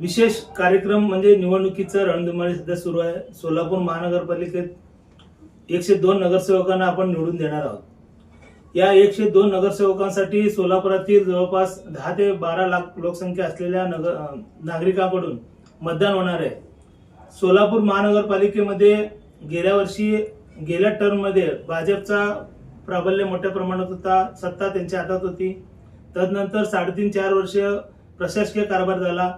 विशेष कार्यक्रम म्हणजे निवडणुकीचं रणधुमाळी सध्या सुरू आहे. सोलापूर महानगरपालिकेत एकशे दोन नगरसेवकांना आपण निवडून देणार आहोत. या एकशे दोन नगरसेवकांसाठी सोलापुरातील जवळपास दहा ते बारा लाख लोकसंख्या असलेल्या नगर नागरिकांकडून मतदान होणार आहे. सोलापूर महानगरपालिकेमध्ये गेल्या वर्षी गेल्या टर्ममध्ये भाजपचा प्राबल्य मोठ्या प्रमाणात होता सत्ता त्यांच्या हातात होती. तदनंतर साडेतीन चार वर्ष प्रशासकीय कारभार झाला.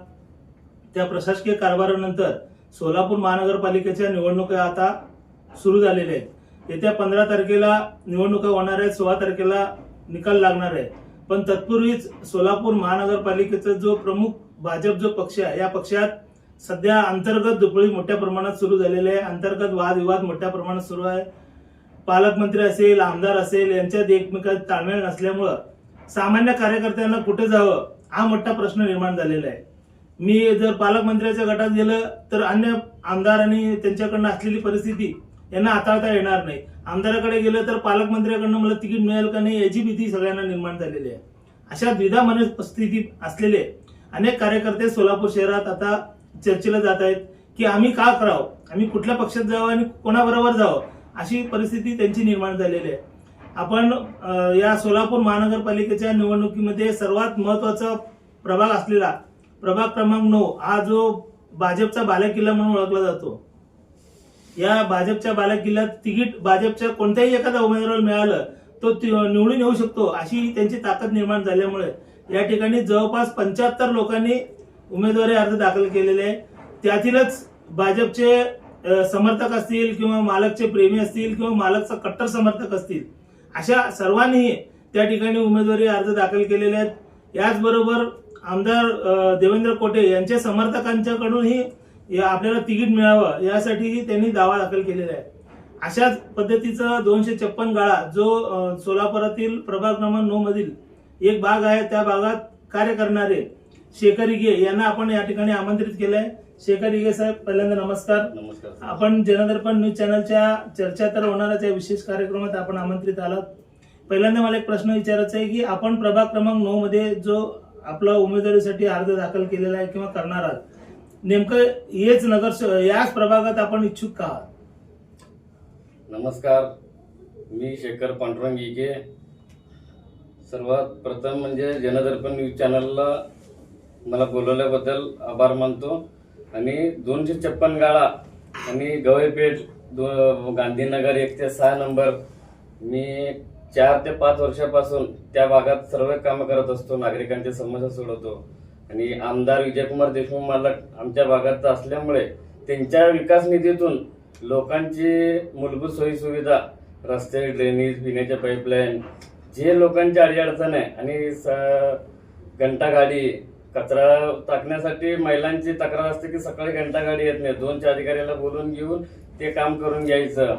त्या प्रशासकीय कारभारानंतर सोलापूर महानगरपालिकेच्या निवडणुका आता सुरू झालेल्या आहेत. येत्या पंधरा तारखेला निवडणुका होणार आहेत सोळा तारखेला निकाल लागणार आहे. पण तत्पूर्वीच सोलापूर महानगरपालिकेचा जो प्रमुख भाजप जो पक्ष आहे या पक्षात सध्या अंतर्गत दुपळी मोठ्या प्रमाणात सुरू झालेले आहे. अंतर्गत वादविवाद मोठ्या प्रमाणात सुरू आहे. पालकमंत्री असेल आमदार असेल यांच्यात एकमेकात ताळमेळ नसल्यामुळं सामान्य कार्यकर्त्यांना कुठे जावं हा मोठा प्रश्न निर्माण झालेला आहे. मी जर पालकमंत्र्याच्या गटात गेलं तर अन्य आमदार आणि त्यांच्याकडनं असलेली परिस्थिती यांना हाताळता येणार नाही. आमदाराकडे गेलं तर पालकमंत्र्याकडनं मला तिकीट मिळेल का नाही याची भीती सगळ्यांना निर्माण झालेली आहे. अशा द्विधा मनस्थितीत असलेले अनेक कार्यकर्ते सोलापूर शहरात आता चर्चेला जात आहेत की आम्ही का करावं? आम्ही कुठल्या पक्षात जावं आणि कोणाबरोबर जावं? अशी परिस्थिती त्यांची निर्माण झालेली आहे. आपण या सोलापूर महानगरपालिकेच्या निवडणुकीमध्ये सर्वात महत्त्वाचा प्रभाग असलेला प्रभाग क्रमांक नऊ हा जो भाजपचा बालेकिल्ला म्हणून ओळखला जातो. या भाजपच्या बालेकिल्ल्यात तिकीट भाजपच्या कोणत्याही एखाद्या उमेदवाराला मिळालं तो ति- निवडून येऊ शकतो अशी त्यांची ताकद निर्माण झाल्यामुळे या ठिकाणी जवळपास पंच्याहत्तर लोकांनी उमेदवारी अर्ज दाखल केलेले आहे. त्यातीलच भाजपचे समर्थक असतील किंवा मालकचे प्रेमी असतील किंवा मालकचा कट्टर समर्थक असतील अशा सर्वांनी त्या ठिकाणी उमेदवारी अर्ज दाखल केलेले आहेत. याचबरोबर आमदार देवेंद्र कोटे यांच्या समर्थकांच्याकडूनही आपल्याला तिकीट मिळावं यासाठीही त्यांनी दावा दाखल केलेला आहे. अशाच पद्धतीचा दोनशे छप्पन गाळा जो सोलापुरातील प्रभाग क्रमांक नऊ मधील एक भाग आहे त्या भागात कार्य करणारे शेखर इगे यांना आपण या ठिकाणी आमंत्रित केलंय. शेखर इगे साहेब पहिल्यांदा नमस्कार. नमस्कार आपण जनदर्पण न्यूज चॅनलच्या चर्चा तर होणारच या विशेष कार्यक्रमात आपण आमंत्रित आलात. पहिल्यांदा मला एक प्रश्न विचारायचा आहे की आपण प्रभाग क्रमांक नऊ मध्ये जो आपला उमेदवारीसाठी अर्ज दाखल केलेला आहे किंवा करणार आहात. नेमकं हेच नगर याच प्रभागात आपण इच्छुक का नमस्कार. मी शेखर पांडुरंग इके सर्वात प्रथम म्हणजे जनदर्पण न्यूज चॅनलला मला बोलवल्याबद्दल आभार मानतो. आणि दोनशे छप्पन गाळा आणि गवईपेठ दो गांधीनगर एक ते सहा नंबर मी चार ते पाच वर्षापासून त्या भागात सर्व कामं करत असतो नागरिकांच्या समस्या सोडवतो. आणि आमदार विजयकुमार देशमुख मालक आमच्या भागात असल्यामुळे त्यांच्या विकास निधीतून लोकांची मूलभूत सोयीसुविधा रस्ते ड्रेनेज पिण्याच्या पाईपलाईन जे लोकांची अडीअडचण आहे आणि स- घंटागाडी कचरा टाकण्यासाठी महिलांची तक्रार असते की सकाळी घंटागाडी येत नाही. दोनच्या अधिकाऱ्याला बोलून घेऊन ते काम करून घ्यायचं.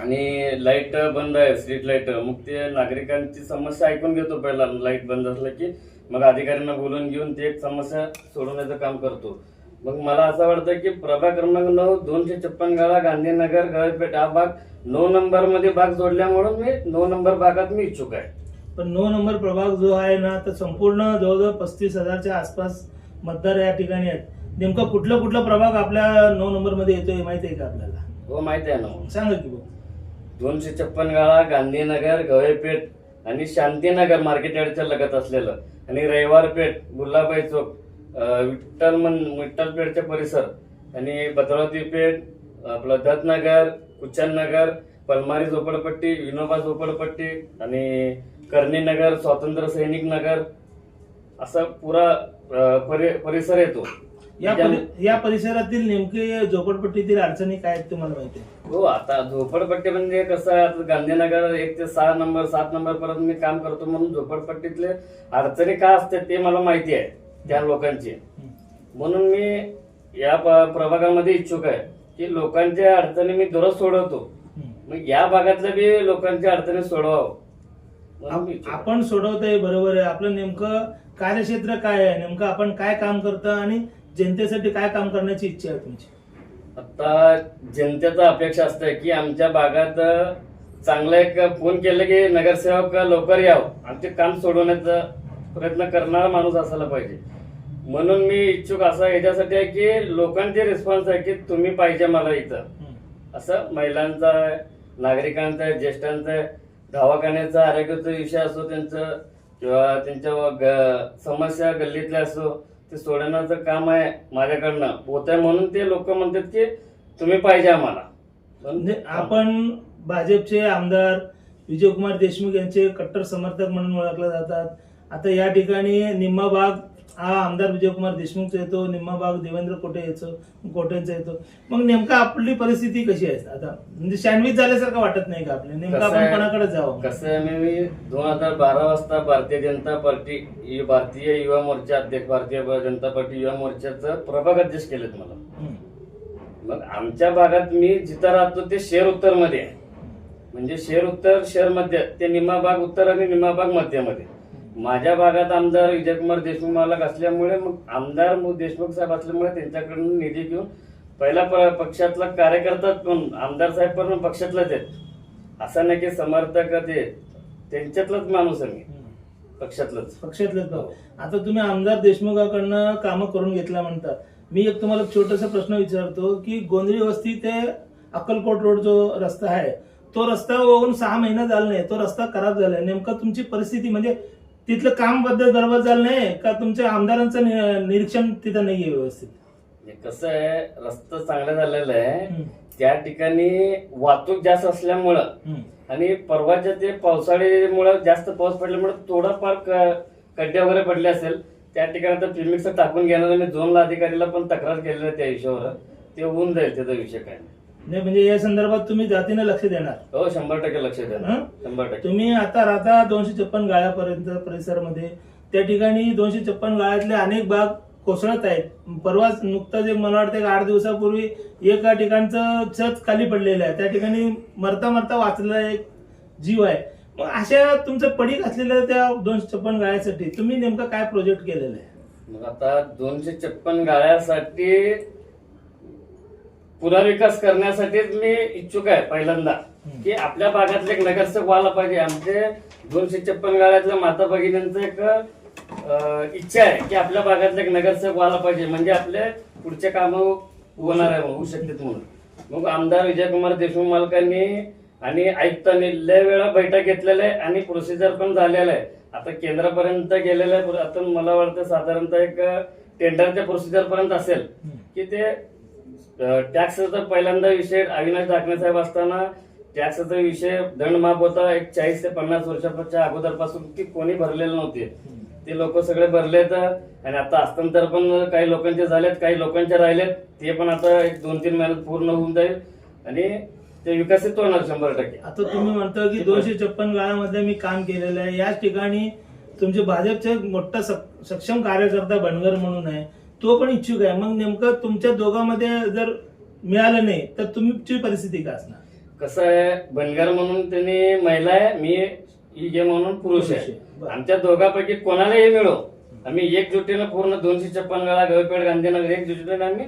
आणि लाइट बंद आहे स्ट्रीट लाइट मग ते नागरिकांची समस्या ऐकून घेतो पहिला. लाइट बंद असलं की मग अधिकाऱ्यांना बोलून घेऊन ते एक समस्या सोडवण्याचं काम करतो. मग मला असं वाटतं की प्रभाग क्रमांक नऊ दोनशे छप्पन गाळा गांधीनगर गळपेठ हा भाग नऊ नंबरमध्ये भाग जोडल्यामुळे मी नऊ नंबर भागात मी इच्छुक आहे. पण नऊ नंबर प्रभाग जो आहे ना तर संपूर्ण जवळजवळ पस्तीस हजारच्या आसपास मतदार या ठिकाणी आहेत. नेमका कुठला कुठला प्रभाग आपल्या नऊ नंबरमध्ये येतोय माहिती आहे का आपल्याला? हो माहिती आहे ना. सांगा की भाऊ. दोनशे छप्पन गाळा गांधीनगर गवळपेठ आणि शांतीनगर मार्केट यार्डच्या लगत असलेलं. आणि रविवारपेठ गुल्लाबाई चौक विठ्ठल मन विठ्ठलपेठचे परिसर. आणि भद्रावती पेठ आपलं दत्तनगर कुचननगर पलमारी झोपडपट्टी विनोबा झोपडपट्टी आणि कर्णीनगर स्वातंत्र्य सैनिक नगर. असा पुरा परि- परिसर येतो. या परि- या परिसरातील नेमके झोपडपट्टीतील अडचणी काय आहेत तुम्हाला माहिती आहे? हो आता झोपडपट्टी म्हणजे कसं आहे आता गांधीनगर एक ते सहा नंबर सात नंबर पर्यंत मी काम करतो म्हणून झोपडपट्टीतले अडचणी काय असते ते मला माहिती आहे त्या लोकांची. म्हणून मी या प- प्रभागामध्ये इच्छुक आहे की लोकांच्या अडचणी मी दररोज सोडवतो. हम्म. मग या भागातल्या बी लोकांच्या अडचणी सोडवावं. म्हणून मी आप- इच्छुक आहे. आपण सोडवतोय बरोबर आहे आपलं नेमकं कार्यक्षेत्र काय आहे नेमकं आपण काय काम करतो आणि जनतेसाठी काय काम करण्याची इच्छा आहे तुमची? आता जनतेचा अपेक्षा असते की आमच्या भागात चांगलं एक फोन केलं की नगरसेवक लवकर यावं. आमचे काम सोडवण्याचा प्रयत्न करणारा माणूस असायला पाहिजे. म्हणून मी इच्छुक असा याच्यासाठी आहे की लोकांचे रिस्पॉन्स आहे की तुम्ही पाहिजे मला इथं. असं महिलांचा आहे, नागरिकांचा आहे, ज्येष्ठांचा आहे, दवाखान्याचा आरोग्याचा विषय असो त्यांचं किंवा त्यांच्या समस्या गल्लीतल्या असो ते सोडवण्याचं काम आहे माझ्याकडनं. होत आहे म्हणून ते लोक म्हणतात की तुम्ही पाहिजे आम्हाला. पण- म्हणजे आपण भाजपचे आमदार विजयकुमार देशमुख यांचे कट्टर समर्थक म्हणून ओळखले जातात. आता या ठिकाणी निम्मा भाग हा आमदार विजयकुमार देशमुखचा येतो निम्मा भाग देवेंद्र कोटे येतो कोटेंचा येतो. मग नेमका आपली परिस्थिती कशी आहे? आता म्हणजे सँडविच झाल्यासारखं वाटत नाही का आपले नेमकं कसं आपण आहे- कोणाकडे जावं? कसं आहे मी- दोन हजार बारा वाजता भारतीय जनता पार्टी यु- भारतीय युवा मोर्चा अध्यक्ष भारतीय जनता पार्टी युवा मोर्चाचं प्रभाग अध्यक्ष केलेत मला. हम्म. मग आमच्या भागात मी जिथं राहतो ते शेर उत्तरमध्ये आहे. म्हणजे शेर उत्तर शहर मध्य ते निम्मा भाग उत्तर आणि निम्मा भाग मध्यमध्ये. माझ्या भागात आमदार विजयकुमार देशमुख मालक असल्यामुळे मग आमदार देशमुख साहेब असल्यामुळे त्यांच्याकडून निधी घेऊन पहिला प- पक्षातला कार्यकर्ताच पण आमदार साहेब पण पक्षातलाच आहेत. असं नाही की समर्थक ते त्यांच्यातलाच माणूस आहे मी. पक्षातलंच. भाऊ. आता तुम्ही आमदार देशमुखाकडनं कामं करून घेतल्या म्हणता मी एक तुम्हाला छोटासा प्रश्न विचारतो की गोंधळी वस्ती ते अक्कलकोट रोड जो रस्ता आहे तो रस्ता होऊन सहा महिना झाला नाही तो रस्ता खराब झालाय. नेमकं तुमची परिस्थिती म्हणजे तिथलं कामबद्दल बरोबर झालं नाही का तुमच्या आमदारांचं नि- निरीक्षण तिथं नाहीये व्यवस्थित म्हणजे कसं आहे रस्ता चांगला झालेला आहे हम्म. त्या ठिकाणी वाहतूक जास्त असल्यामुळं हम्म. आणि परवाच्या ते पावसाळीमुळे जास्त पाऊस पडल्यामुळे थोडाफार क- खड्डे वगैरे पडले असेल त्या ठिकाणी आता प्रिमिक्स टाकून घेणार मी झोनला अधिकारीला पण तक्रार केलेली आहे त्या विषयावर ते होऊन जाईल त्याचा विषय काय नाही. नाही म्हणजे या संदर्भात तुम्ही जातीने लक्ष देणार. हो शंभर टक्के लक्ष हं? शंभर टक्के. तुम्ही आता राहता दोनशे छप्पन गाळ्यापर्यंत परिसरामध्ये. त्या ठिकाणी दोनशे छप्पन गाळ्यातले अनेक भाग कोसळत आहेत. परवाच नुकताच एक मला वाटतं एक आठ दिवसापूर्वी एका ठिकाणचं छत खाली पडलेलं आहे. त्या ठिकाणी मरता मरता वाचलेला एक जीव आहे. मग अशा तुमचं पडीक असलेल्या त्या दोनशे छप्पन गाळ्यासाठी तुम्ही नेमकं काय प्रोजेक्ट केलेलं आहे? मग आता दोनशे छप्पन गाळ्यासाठी पुनर्विकास करण्यासाठीच मी इच्छुक आहे पहिल्यांदा. की आपल्या भागातले एक नगरसेवक व्हायला पाहिजे. आमचे दोनशे छप्पन गाळ्यातल्या माता भगिनींचं एक अं, इच्छा आहे की आपल्या भागातले एक नगरसेवक व्हायला पाहिजे. म्हणजे आपले पुढचे कामं होणार आहे होऊ शकतात म्हणून. मग आमदार विजयकुमार देशमुख मालकांनी आणि आयुक्तांनी लय वेळा बैठक घेतलेल्या आहे आणि प्रोसिजर पण झालेलं आहे. आता केंद्रापर्यंत गेलेलं आहे. आता मला वाटतं साधारणतः एक टेंडरच्या प्रोसिजर पर्यंत असेल. की ते टॅक्सचा पहिल्यांदा विषय अविनाश ढाकणे साहेब असताना टॅक्सचा विषय दंड माफ होता एक चाळीस ते पन्नास वर्षाच्या अगोदरपासून की कोणी भरलेले नव्हते. ते लोक सगळे भरलेत आणि आता हस्तांतर पण काही लोकांचे झालेत काही लोकांचे राहिलेत. ते पण आता एक दोन तीन महिन्यात पूर्ण होऊन जाईल आणि ते विकसित होणार शंभर टक्के. आता तुम्ही म्हणता की दोनशे छप्पन गाळ्यामध्ये मी काम केलेलं आहे. याच ठिकाणी तुमचे भाजपचे मोठा सक्षम कार्यकर्ता बनगर म्हणून आहे. तो पण इच्छुक आहे. मग नेमकं तुमच्या दोघांमध्ये जर मिळालं नाही तर तुमची परिस्थिती काय असणार? कसं आहे बनगर म्हणून त्यांनी महिला आहे मी इगे म्हणून पुरुष आहे. आमच्या दोघांपैकी कोणालाही मिळो. आम्ही एकजुटीनं पूर्ण दोनशे छप्पन वेळा गळपेठ गांधीनगर एकजुटीनं आम्ही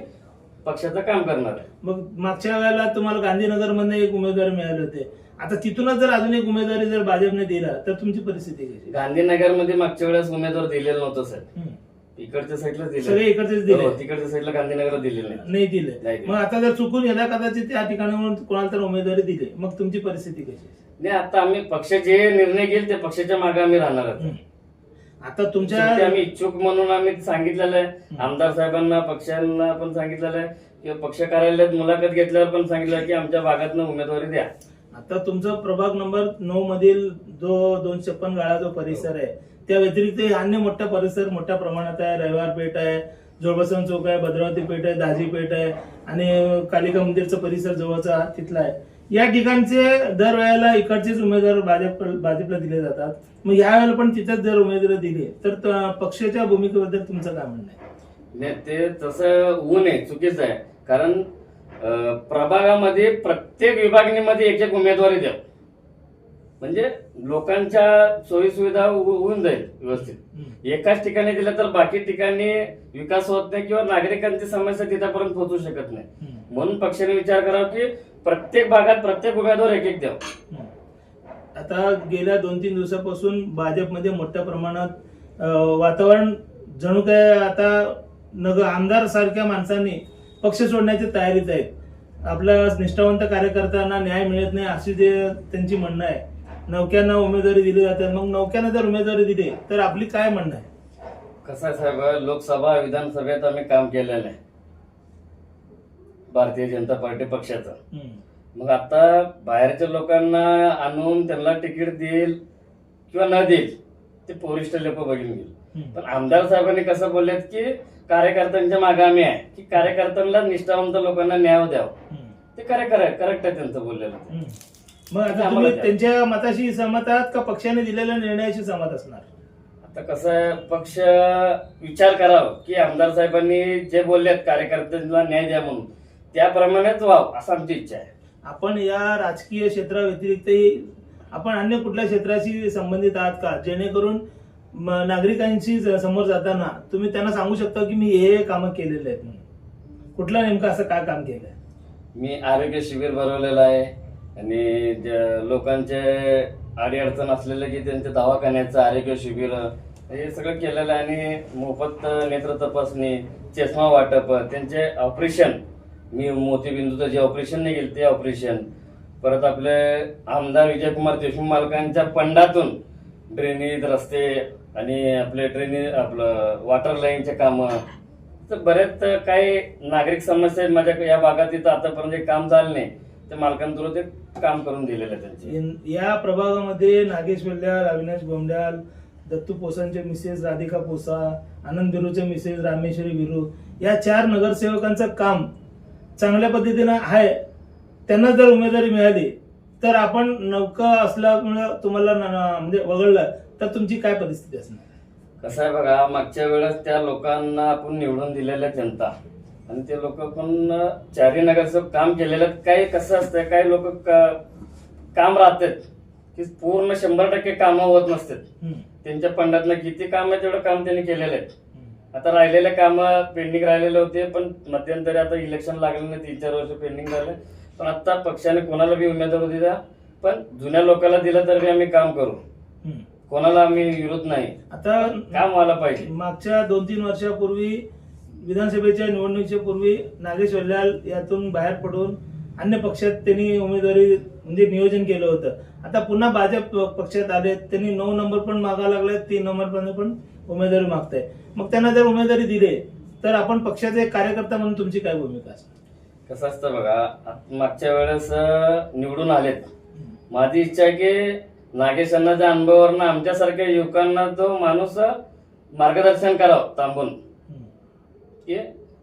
पक्षाचं काम करणार आहे. मग मागच्या वेळेला तुम्हाला गांधीनगरमध्ये एक उमेदवार मिळाले होते. आता तिथूनच जर अजून एक उमेदवारी जर भाजपने दिला तर तुमची परिस्थिती कशी? गांधीनगरमध्ये मागच्या वेळेस उमेदवार दिलेलं नव्हतं सर हम्म. इकडच्या साईडला सगळे दिले इकडचेच दिले हो, तिकडच्या साईडला गांधीनगर दिलेलं नाही नाही दिले नाही दिले. मग आता जर चुकून गेला कदाचित त्या ठिकाणी कोणाला तर उमेदवारी दिली. मग तुमची परिस्थिती कशी? नाही आता आम्ही पक्ष जे निर्णय घेईल ते पक्षाच्या मागे आम्ही राहणार आहोत. हम्म. आता तुमच्या शेवटी आम्ही इच्छुक म्हणून आम्ही सांगितलेलं आहे. आमदार साहेबांना पक्षांना पण सांगितलेलं आहे. किंवा पक्ष कार्यालयात मुलाखत घेतल्यावर पण सांगितलं की आमच्या भागातनं उमेदवारी द्या. आता तुमचा प्रभाग नंबर नऊ मधील जो दोन छप्पन गाळा जो परिसर आहे त्या व्यतिरिक्त अन्य मोठा परिसर मोठ्या प्रमाणात आहे रविवार पेठ आहे जोळबसन चौक आहे भद्रावती पेठ आहे दाजी पेठ आहे आणि कालिका मंदिरचा परिसर जवळचा तिथला आहे. या ठिकाणचे दरवेळेला इकडचेच उमेदवार भाजप भाजपला दिले जातात. मग यावेळेला पण तिथेच जर उमेदवार दिली तर पक्षाच्या भूमिकेबद्दल तुमचं काय म्हणणं आहे? नाही ते तसं ऊन आहे चुकीचं आहे. कारण प्रभागामध्ये प्रत्येक विभागणीमध्ये एक एक उमेदवारी द्या म्हणजे लोकांच्या सोयीसुविधा होऊन जाईल व्यवस्थित. एकाच ठिकाणी दिलं तर बाकी ठिकाणी विकास होत नाही किंवा नागरिकांची समस्या तिथपर्यंत पोहोचू शकत नाही. म्हणून पक्षाने विचार करावा की प्रत्येक भागात प्रत्येक उमेदवार एक एक द्यावा. आता गेल्या दोन तीन दिवसापासून भाजपमध्ये मोठ्या प्रमाणात वातावरण जणू काय आता नग आमदार सारख्या माणसांनी पक्ष सोडण्याची तयारीत आहेत. आपल्या निष्ठावंत कार्यकर्त्यांना न्याय मिळत नाही अशी जे त्यांची म्हणणं आहे नौक्यांना उमेदवारी दिली जाते मग नौक्यांना जर उमेदवारी दिली तर आपली काय म्हणणं आहे कसं आहे साहेब लोकसभा विधानसभेत आम्ही काम केलेलं आहे भारतीय जनता पार्टी पक्षाचं हम्म. मग आता बाहेरच्या लोकांना आणून त्यांना तिकीट देईल किंवा न देईल ते पोरिस्ट लोक बघून घेईल हम्म. पण आमदार साहेबांनी कसं बोललेत की कार्यकर्त्यांच्या मागे आम्ही आहे की कार्यकर्त्यांना निष्ठावंत लोकांना न्याय द्यावा हम्म. ते करेक्ट करेक्ट आहे त्यांचं बोललेलं हम्म. मग आता तुम्ही. त्यांच्या मताशी सहमत आहात का पक्षाने दिलेल्या निर्णयाशी सहमत असणार? आता कसं आहे पक्ष विचार करावा की आमदार साहेबांनी जे बोललेत कार्यकर्त्यांना न्याय द्या म्हणून त्याप्रमाणेच व्हावं असं आमची इच्छा आहे. आपण या राजकीय क्षेत्राव्यतिरिक्तही आपण अन्य कुठल्या क्षेत्राशी संबंधित आहात का? जेणेकरून म- नागरिकांशी ज- समोर जाताना तुम्ही त्यांना सांगू शकता की मी हे हे कामं केलेले आहेत म्हणून. कुठलं नेमकं असं काय काम केलंय? मी आरोग्य शिबिर भरवलेलं आहे. आणि जे लोकांचे अडीअडचण असलेले की त्यांच्या दवाखान्याचं आरोग्य शिबिर हे सगळं केलेलं आहे. आणि मोफत नेत्र तपासणी चष्मा वाटप त्यांचे ऑपरेशन. मी मोतीबिंदूचं जे ऑपरेशन नाही केलं ते ऑपरेशन. परत आपले आमदार विजयकुमार देशमुख मालकांच्या फंडातून ड्रेनेज रस्ते आणि आपले ड्रेनेज आपलं वॉटर लाईनचे कामं. तर बरेच काही नागरिक समस्या आहेत. माझ्या या भागात इथं आतापर्यंत काम झालं नाही. ते मालकांतून ते काम करून दिलेलं आहे त्यांचे. या प्रभागामध्ये नागेश वेल्ल्याल अविनाश गोंड्याल दत्तू पोसांचे मिसेस राधिका पोसा आनंद बिरूचे मिसेस रामेश्वरी बिरू या चार नगरसेवकांचं काम चांगल्या पद्धतीनं आहे. त्यांना जर उमेदवारी मिळाली तर आपण नौका असल्यामुळं तुम्हाला न- न- म्हणजे वगळलं तर तुमची काय परिस्थिती असणार? कसं आहे बघा मागच्या वेळेस त्या लोकांना आपण निवडून दिलेल्या जनता आणि ते लोक पण चारी नगरसेवक काम केलेलं. काही कसं असतंय काही लोक काम राहतात की पूर्ण शंभर टक्के कामं होत नसतात त्यांच्या फंडातनं किती काम आहे तेवढं काम त्यांनी केलेलं आहे. आता राहिलेले काम पेंडिंग राहिलेले होते पण मध्यंतरी आता इलेक्शन लागलं नाही तीन चार वर्ष पेंडिंग झाले पण आता पक्षाने कोणाला बी उमेदवारी दिला पण जुन्या लोकांना दिलं तर बी आम्ही काम करू. कोणाला आम्ही विरोध नाही आता काम व्हायला पाहिजे मागच्या दोन तीन वर्षापूर्वी विधानसभेच्या निवडणुकीच्या पूर्वी नागेश वल्ल्याल यातून बाहेर पडून अन्य पक्षात त्यांनी उमेदवारी म्हणजे नियोजन केलं होतं. आता पुन्हा भाजप पक्षात आले त्यांनी नऊ नंबर पण मागा लागले तीन नंबर पण पण उमेदवारी मागताय. मग त्यांना जर उमेदवारी दिली तर आपण पक्षाचे कार्यकर्ता म्हणून तुमची काय भूमिका असते कसं असतं बघा मागच्या वेळेस निवडून आलेत. माझी इच्छा आहे की नागेशांनाच्या अनुभवावरनं आमच्यासारख्या युवकांना तो माणूस मार्गदर्शन करावं थांबून. की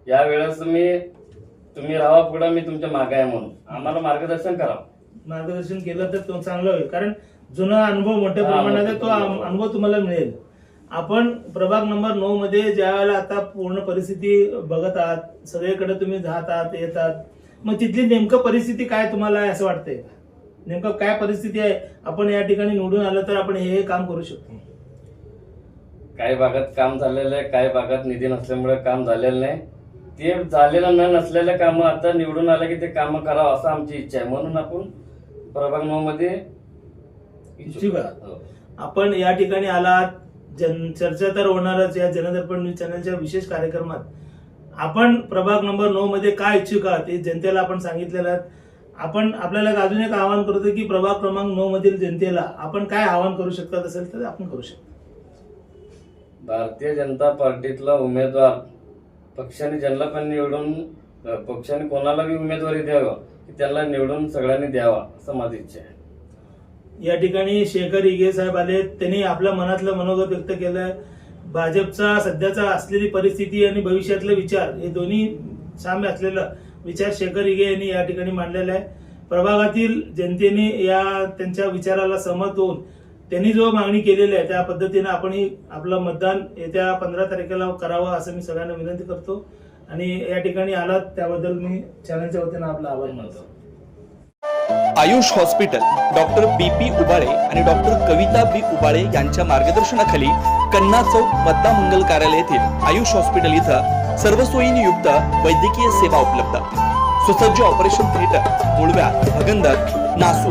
या वेळेस मी तुम्ही राहा पुढे मी तुमच्या मागे आहे म्हणून. आम्हाला मार्गदर्शन करावं मार्गदर्शन केलं तर तो चांगलं होईल. कारण जुना अनुभव मोठ्या प्रमाणात आहे तो अनुभव तुम्हाला मिळेल. आपण प्रभाग नंबर नऊ मध्ये ज्या वेळेला आता पूर्ण परिस्थिती बघत आहात सगळीकडे तुम्ही जात आहात येत आहात मग तिथली नेमकं परिस्थिती काय तुम्हाला आहे असं वाटतंय? नेमकं काय परिस्थिती आहे? आपण या ठिकाणी निवडून आलं तर आपण हे काम करू शकतो. काही भागात काम झालेलं आहे काही भागात निधी नसल्यामुळे काम झालेलं नाही. ते झालेलं न नसलेलं काम आता निवडून आलं की ते काम करावं असं आमची इच्छा आहे. म्हणून आपण प्रभाग नऊ मध्ये इच्छुक. हो. आपण या ठिकाणी आलात. जन चर्चा तर होणारच. या जनदर्पण न्यूज चॅनलच्या विशेष कार्यक्रमात आपण प्रभाग नंबर नऊ मध्ये काय इच्छुक आहात हे जनतेला आपण सांगितलेलं आपण आपल्याला अजून एक आवाहन करतो की प्रभाग क्रमांक नऊ मधील जनतेला आपण काय आवाहन करू शकतात असेल तर आपण करू शकतो. भारतीय जनता पार्टीतला उमेदवार पक्षाने ज्यांना पण निवडून पक्षाने कोणालाही उमेदवारी द्यावं की त्यांना निवडून सगळ्यांनी द्यावा असं माझी इच्छा आहे. या ठिकाणी शेखर इगे साहेब आले त्यांनी आपल्या मनातलं मनोगत व्यक्त केलंय भाजपचा सध्याचा असलेली परिस्थिती आणि भविष्यातले विचार हे दोन्ही साम्य असलेलं विचार शेखर इगे यांनी या ठिकाणी मांडलेला आहे. प्रभागातील जनतेने या त्यांच्या विचाराला सहमत होऊन त्यांनी जो मागणी केलेली आहे त्या पद्धतीने आपण आपलं मतदान येत्या पंधरा तारखेला करावं असं मी सगळ्यांना विनंती करतो. आणि या ठिकाणी आलात त्याबद्दल मी चॅनलच्या वतीनं आपला आभार मानतो. Ayush hospital doctor B P Ubale आणि डॉक्टर कविता बी उबाळे यांच्या मार्गदर्शनाखाली कन्ना चौक पद्मा मंगल कार्यालय येथील आयुष हॉस्पिटल इथं सर्व सोयींनी युक्त वैद्यकीय सेवा उपलब्ध. सुसज्ज ऑपरेशन थिएटर मुळव्या भगंदर नासू